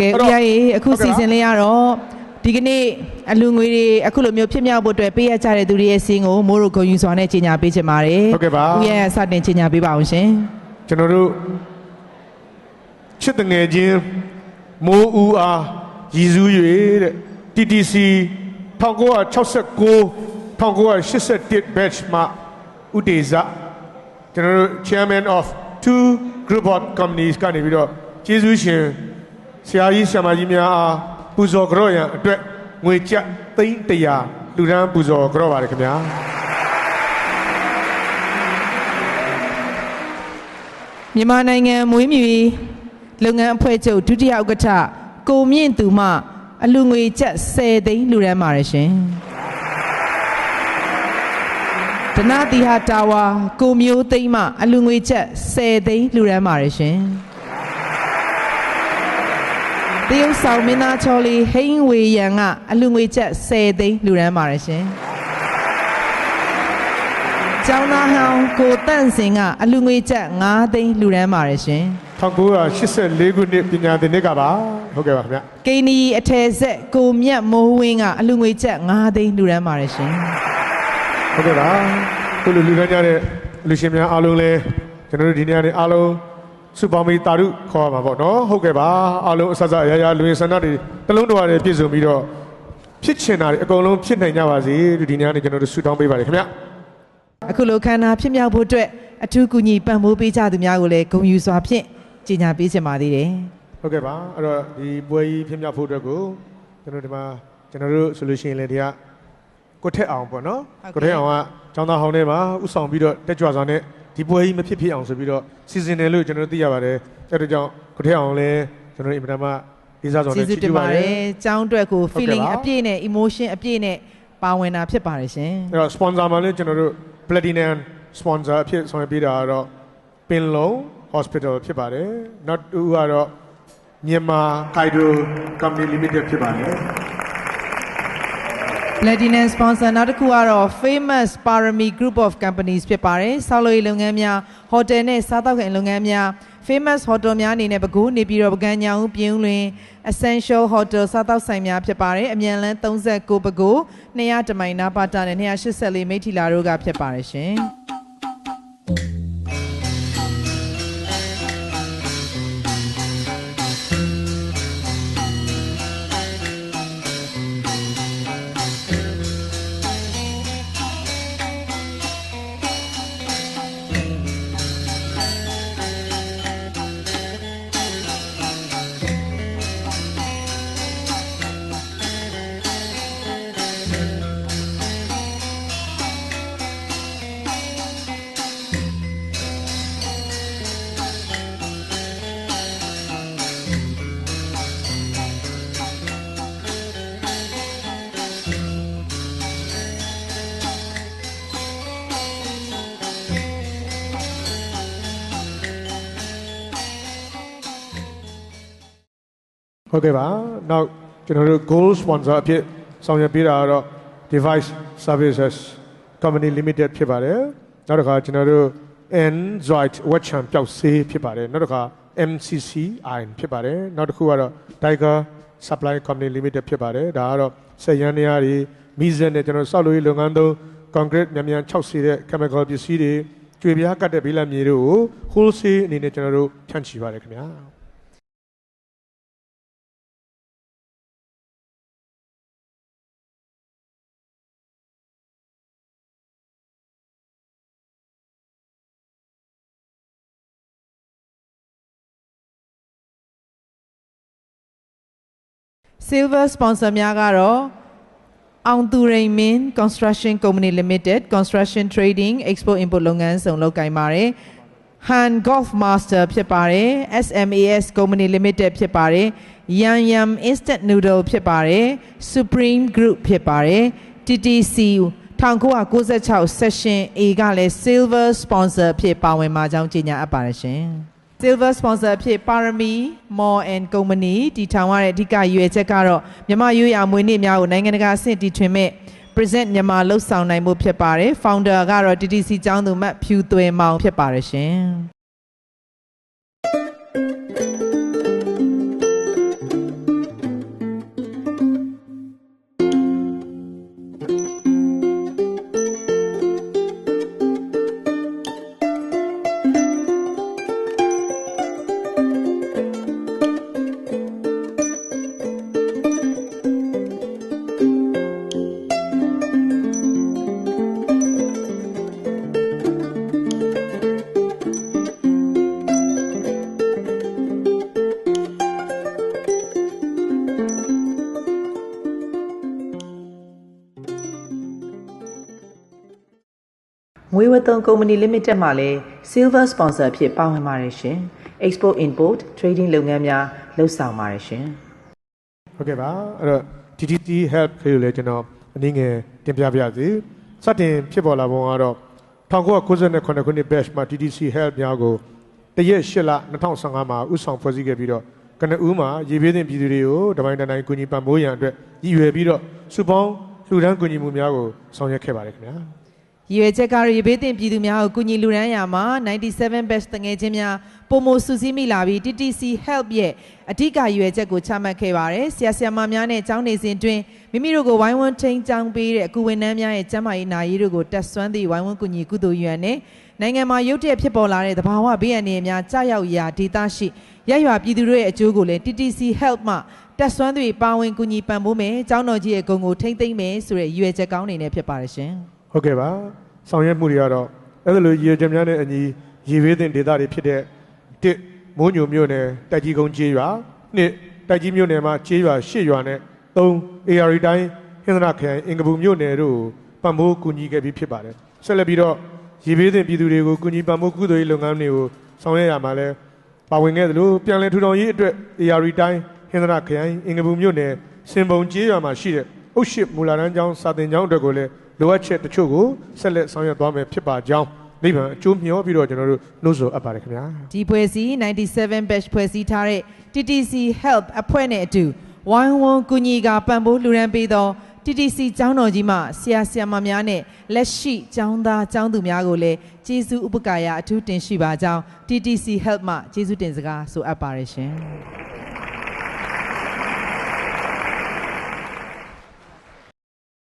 ကဲအဲ့ဦးတော့ရရေအခုဟုတ်ကဲ့စီပါစဉ်လေးရတော့ဒီကနေ့အလူငွေတွေအခုလိုမျိုးဖြစ်မြောက်ဖို့အတွက်ပေးရကြတဲ့သူတွေရဲ့စင်းကိုမိုးတို့ဂုံယူစွာနဲ့ကြီးညာပေးချင်ပါတယ်ဟုတ်ကဲ့ပါဦးရရစတင်ကြီးညာပေးပါအောင်ရှင်ကျွန်တော်တို့ချစ်တငယ်ချင်းမိုးဦးအားရည်စူး၍တဲ့ TTC 1969 1981 batch မှာဥဒေဇကျွန်တော်တို့ chairman of two group of companies ကနေပြီးတော့ကျေးဇူးရှင် ဆရာကြီးဆရာမကြီးများအားပူဇော်ကြော့ရန်အတွက်ငွေကျပ်သိန်း100လူဒန်းပူဇော်ကြော့ပါတယ်ခင်ဗျာမြန်မာနိုင်ငံမွေးမြူရေးလုပ်ငန်းအဖွဲ့ချုပ်ဒုတိယဥက္ကဋ္ဌကိုမြင့်သူမှအလူငွေကျပ်10သိန်းလူရန်ပါတယ်ရှင်ဒနာတီဟာတာဝါကိုမျိုးသိန်းမှအလူငွေကျပ်10သိန်းလူရန်ပါတယ်ရှင် တရုတ်ဆောင်မင်းသားချော်လီဟိန်းဝေရန်ကအလူငွေကျပ်10သိန်းလူရန်ပါတယ်ရှင်ကျောင်းသားဟောင်းကိုတန့်စင်ကအလူငွေကျပ်9သိန်းလူရန်ပါတယ်ရှင်1984ခုနှစ်ပညာသင်နှစ်ကပါဟုတ်ကဲ့ပါခင်ဗျကိနီအထယ်ဆက်ကိုမြတ်မိုးဝင်းကအလူငွေကျပ်9သိန်းလူရန်ပါတယ်ရှင်ဟုတ်ကဲ့ပါခုလိုလူခန်းကြတဲ့လူရှင်များအားလုံးလည်းကျွန်တော်တို့ဒီနေ့ကနေအားလုံး စုပေါင်းပြီးတာရုခေါ်ရမှာပေါ့နော်ဟုတ်ကဲ့ပါအားလုံးအဆက်ဆက်အရာရာလူရင်းဆန္ဒတွေတလုံးတော်ရတယ်ပြည့်စုံပြီးတော့ဖြစ်ချင်တာတွေအကုန်လုံးဖြစ်နိုင်ကြပါစေဒီနေ့ကနေကျွန်တော်တို့ဆုတောင်းပေးပါတယ်ခင်ဗျအခုလိုခန္ဓာဖြစ်မြောက်ဖို့အတွက်အထူးကူညီပံ့ပိုးပေးကြသူများကိုလည်းဂုဏ်ယူစွာဖြင့်ကြီးညာပေးချင်ပါသေးတယ်ဟုတ်ကဲ့ပါအဲ့တော့ဒီပွဲကြီးဖြစ်မြောက်ဖို့အတွက်ကိုကျွန်တော်ဒီမှာကျွန်တော်တို့ဆိုလို့ရှိရင်လည်းဒီကကိုထက်အောင်ပေါ့နော်ကိုထက်အောင်ကចောင်းသားဟောင်းထဲမှာဥဆောင်ပြီးတော့တက်ကြွစွာနဲ့ ဒီပွဲကြီးမဖြစ်ဖြစ်အောင်ဆိုပြီးတော့စီစဉ်တယ်လို့ကျွန်တော်တို့သိရပါတယ်အဲ့ဒါကြောင့်ကိုထက်အောင်လည်းကျွန်တော်တို့အင်မတန်မှလေးစားစွာကျေးနဲ့ဇူးချီးတင်ကျူးပါပါတတယ်ယ်။ကျောင်းအတွက်ကိုဟုတ်ကဲ့ feeling ပါအပြည့်နဲ့ emotion အပြည့်နဲ့ပါဝင်တာဖြစ်ပါတယ်ရှင်အဲ့တော့ sponsor မှာလည်းကျွန်တော်တို့ platinum sponsor အဖြစ်ဆောင်ရွက်ပေးတာကတော့ပင်လုံး hospital ဖြစ်ပါတယ်နောက်တူကတော့မြန်မာ Hydro Company Limited ဖြစ်ပါတယ်။ Platinum sponsor နောက်တစ်ခုကတော့ Famous Parami Group of Companies ဖြစ်ပါတယ်။ဆောက်လုပ်ရေးလုပ်ငန်းများဟိုတယ်နဲ့စားသောက်ကုန်လုပ်ငန်းများ Famous Hotel များအနေနဲ့ပဲခူးနေပြည်တော်ပကံညောင်ဦးပြင်းဦးလွင် Essential Hotel စားသောက်ဆိုင်များဖြစ်ပါတယ်။အမြန်လန်း39ပဲခူး200တမိုင်နာပါတာနဲ့284မိထီလာတို့ကဖြစ်ပါတယ်ရှင်။ ဟုတ်ကဲ့ပါနောက်ကျွန်တော်တို့ gold sponsor အဖြစ်ဆောင်ရွက်ပေးတာကတော့ device services company limited ဖြစ်ပါတယ်နောက်တစ်ခါကျွန်တော်တို့ android webcam ပျောက်ဆေးဖြစ်ပါတယ်နောက်တစ်ခါ mcc iron ဖြစ်ပါတယ်နောက်တစ်ခုကတော့ tiger supply company limited ဖြစ်ပါတယ်ဒါကတော့စက်ရန်နေရာတွေမိစက်နဲ့ကျွန်တော်တို့စောက်လို့ရေးလုပ်ငန်းသုံး concrete မြန်မြန်6စီတဲ့ chemical ပစ္စည်းတွေကျွေပြားကတ်တဲ့ဘိလပ်မြေတို့ကို wholesale အနေနဲ့ကျွန်တော်တို့ဖြန့်ချီပါတယ်ခင်ဗျာ Silver sponsor များကတော့အောင်သူရိန်မင်း Construction Company Limited Construction Trading Export Import လုပ်ငန်းဆောင်လုပ်ကိုင်ပါတယ် Han Golf Master ဖြစ်ပါတယ် SMAS Company Limited ဖြစ်ပါတယ် Yam Yam Instant Noodle ဖြစ်ပါတယ် Supreme Group ဖြစ်ပါတယ် TTC 1996 Session A ကလည်း Silver Sponsor ဖြစ်ပါဝင်မှာကြောင်းကြေညာအပ်ပါတယ်ရှင် Silver Sponsor ဖြစ် Parami Mall and Company တည်ထောင်ရတဲ့အဓိကရည်ရွယ်ချက်ကတော့မြန်မာရွေးရမွေးနေ့များကိုနိုင်ငံတကာအဆင့်တီထွင်မဲ့ present မြန်မာလှုပ်ဆောင်နိုင်မှုဖြစ်ပါတယ် founder ကတော့ TTC ကျောင်းသူမတ်ဖြူသွဲမောင်ဖြစ်ပါတယ်ရှင် ငွေဝသုံးကုမ္ပဏီ limited မှလည်း silver sponsor အဖြစ်ပါဝင်ပါတယ်ရှင် export import trading လုပ်ငန်းများလှုပ်ဆောင်ပါတယ်ရှင်ဟုတ်ကဲ့ပါအဲ့တော့ TTT help ခေကိုလည်းကျွန်တော်အနည်းငယ်တင်ပြပါရစေစတင်ဖြစ်ပေါ်လာပုံကတော့1998ခုနှစ် batch မှာ TTC help များကိုတရက်8လ2015မှာဥဆောင်ဖွဲ့စည်းခဲ့ပြီးတော့ကနဦးမှာရေပေးတဲ့ပြည်သူတွေကိုတပိုင်းတိုင်းကူညီပံ့ပိုးရန်အတွက်ရည်ရွယ်ပြီးတော့စုပေါင်းလှူဒန်းကူညီမှုများကိုဆောင်ရွက်ခဲ့ပါတယ်ခင်ဗျာ ရည်ရွယ်ချက်ကတော့ရေဘေးတင်ပြည်သူများကိုကူညီလူဒန်းရာမှာ97 batch တငယ်ချင်းများပုံမစုစည်းမိလာပြီး TTC help ရဲ့အဓိကရည်ရွယ်ချက်ကိုချမှတ်ခဲ့ပါတယ်ဆရာဆရာမများနဲ့ကျောင်းနေစဉ်တွင်မိမိတို့ကိုဝိုင်းဝန်းထိန်းချောင်းပေးတဲ့အကူဝန်ထမ်းများရဲ့ကျန်းမာရေးနာရေးတို့ကိုတက်ဆွမ်းသည့်ဝိုင်းဝန်းကူညီကုသိုလ်ယူရန်နဲ့နိုင်ငံမှာရုတ်တရက်ဖြစ်ပေါ်လာတဲ့သဘာဝဘေးအန္တရာယ်များကြာရောက်ရာဒေသရှိရပ်ရွာပြည်သူတို့ရဲ့အကျိုးကိုလည်း TTC help မှတက်ဆွမ်းသည့်ပါဝင်ကူညီပံ့ပိုးမယ်ကျောင်းတော်ကြီးရဲ့ဂုဏ်ကိုထိမ့်သိမ့်မယ်ဆိုတဲ့ရည်ရွယ်ချက်ကောင်းနေနဲ့ဖြစ်ပါတယ်ရှင် ဟုတ်ကဲ့ပါဆောင်ရွက်မှုတွေကတော့အဲ့ဒါလိုရေကြများနဲ့အညီရေဘေးတင်ဒေသတွေဖြစ်တဲ့တစ်မိုးညိုမြို့နယ်တိုက်ကြီးကုန်းကျေးရွာနှစ်တိုက်ကြီးမြို့နယ်မှာကျေးရွာ၈ရွာနဲ့သုံး AR တိုင်းဟင်္ဒနာခရိုင်အင်္ဂပူမြို့နယ်တို့ကိုပံ့ပိုးကူညီခဲ့ပြီးဖြစ်ပါတယ်ဆက်လက်ပြီးတော့ရေဘေးတင်ပြည်သူတွေကိုကူညီပံ့ပိုးကုသိုလ်ရေးလုပ်ငန်းတွေကိုဆောင်ရွက်ရမှာလဲပါဝင်ခဲ့သလိုပြန်လည်ထူထောင်ရေးအတွက် AR တိုင်းဟင်္ဒနာခရိုင်အင်္ဂပူမြို့နယ်စင်ပုံကျေးရွာမှာရှိတဲ့အုတ်ရှိမူလာတန်းကျောင်းစာသင်ကျောင်းအတွက်ကိုလည်း လိုအပ်ချက်တချို့ကိုဆက်လက်ဆောင်ရွက်သွားမယ်ဖြစ်ပါကြောင်းနိဗ္ဗာန်အကျိုးမျှော်ပြီးတော့ကျွန်တော်တို့နှုတ်ဆိုအပ်ပါတယ်ခင်ဗျာဒီဖွဲ့စည်း97 batch ဖွဲ့စည်းထားတဲ့ TTC help အဖွဲ့နဲ့အတူဝိုင်းဝန်းကူညီကပံ့ပိုးလှူဒန်းပေးသော TTC ကျောင်းတော်ကြီးမှဆရာဆရာမများနဲ့လက်ရှိကျောင်းသားကျောင်းသူများကိုလည်းကျေးဇူးဥပက္ခရာအထူးတင်ရှိပါကြောင်း TTC help မှကျေးဇူးတင်စကားဆိုအပ်ပါတယ်ရှင်